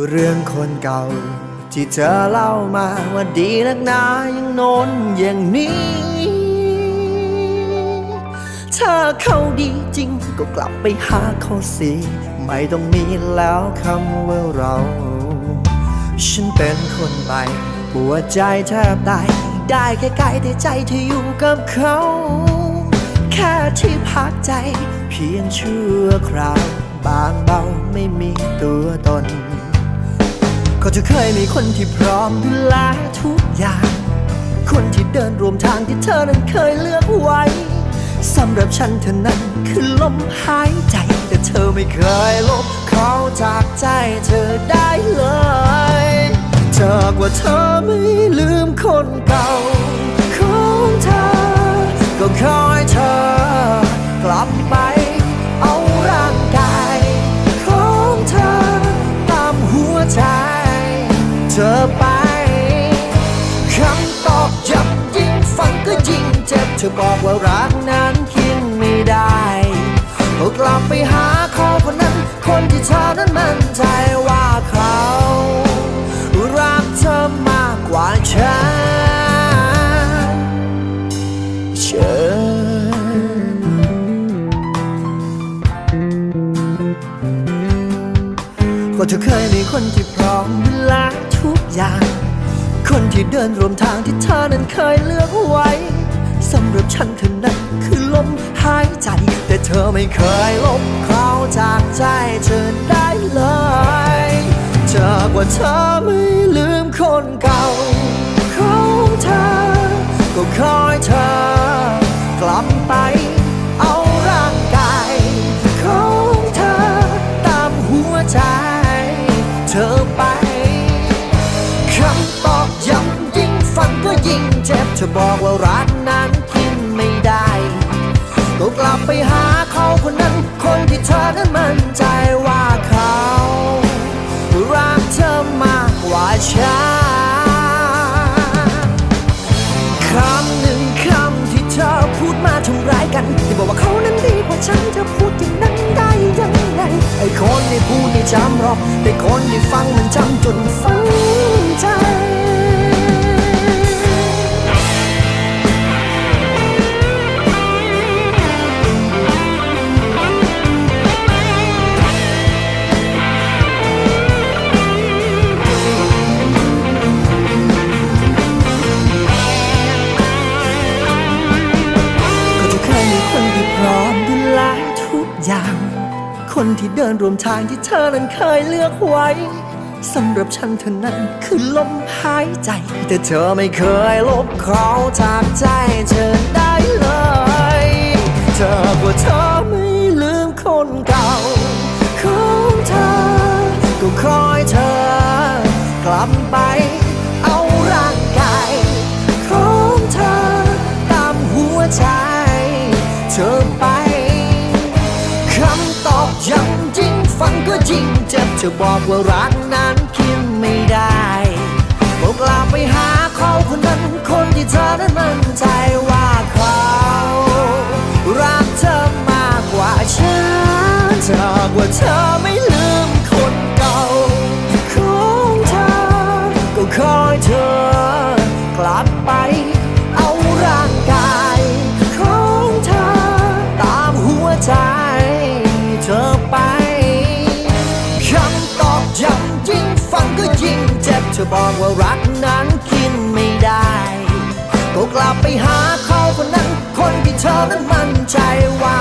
เรื่องคนเก่า ที่เธอเล่ามาว่าดีนักหนายังโน้นอย่างนี้ ถ้าเขาดีจริงก็กลับไปหาเขาสิไม่ต้องมีแล้วคำว่าเรา ฉันเป็นคนไปปวดใจแทบตายได้แค่ไกลแต่ใจเธออยู่กับเขา แค่ที่พักใจ เพียงชั่วคราว บางเบาไม่มีตัวตน จะเคยมีคนที่พร้อมดูแลทุกอย่าง คนที่เดินรวมทางที่เธอนั้นเคยเลือกไว้สำหรับฉันเธอนั้นคือลมหายใจ แต่เธอไม่เคยลบเขาจากใจเธอได้เลยเธอกว่าเธอไม่ลืมคนเก่าของเธอ ก็คอยเธอกลับไปเอา เจ็บเธอบอกว่ารักนั้นคิดไม่ได้ก็กลับไปหาเขาคนนั้น คนที่เธอนั้นมั่นใจว่าเขา รักเธอมากกว่าฉันเชิญก็เธอเคยมีคนที่พร้อมเวลาทุกอย่าง คนที่เดินรวมทางที่เธอนั้นเคยเลือกไว้ สำหรับฉันเธอนั้นคือลมหายใจ แต่เธอไม่เคยลบเขาจากใจเธอได้เลยเธอกว่าเธอไม่ลืมคนเก่าของเธอ ก็คอยเธอกลับไปเอาร่างกายของเธอตามหัวใจ เธอไปคำตอบย้ำยิ่งฟังก็ยิ่งเจ็บเธอบอกว่ารักนั้น มั่นใจว่าเขารักเธอมากกว่าฉันคำหนึ่งคำที่เธอพูดมาทำร้ายกัน ที่บอกว่าเขานั้นดีกว่าฉันเธอพูดอย่างนั้นได้ยังไงไอ้คนที่พูดไม่จำหรอกแต่คนที่ฟังมันจำจนฝัง คนที่เดินรวมทางที่เธอนั้นเคยเลือกไว้สำหรับฉันเธอนั้นคือลมหายใจ แต่เธอไม่เคยลบเขาจากใจเธอได้เลย เธอกว่าเธอไม่ลืมคนเก่าของเธอ ก็คอยเธอ กลับไปเอาร่างกายของเธอตามหัวใจ ยิ่งเจ็บเธอบอกว่ารักนั้นคิดไม่ได้ บอกลาไปหาเขาคนนั้นคนที่เธอนั้น เธอบอกว่ารักนั้นกินไม่ได้ก็กลับไปหาเขาคนนั้น คนที่เธอนั้นมั่นใจว่า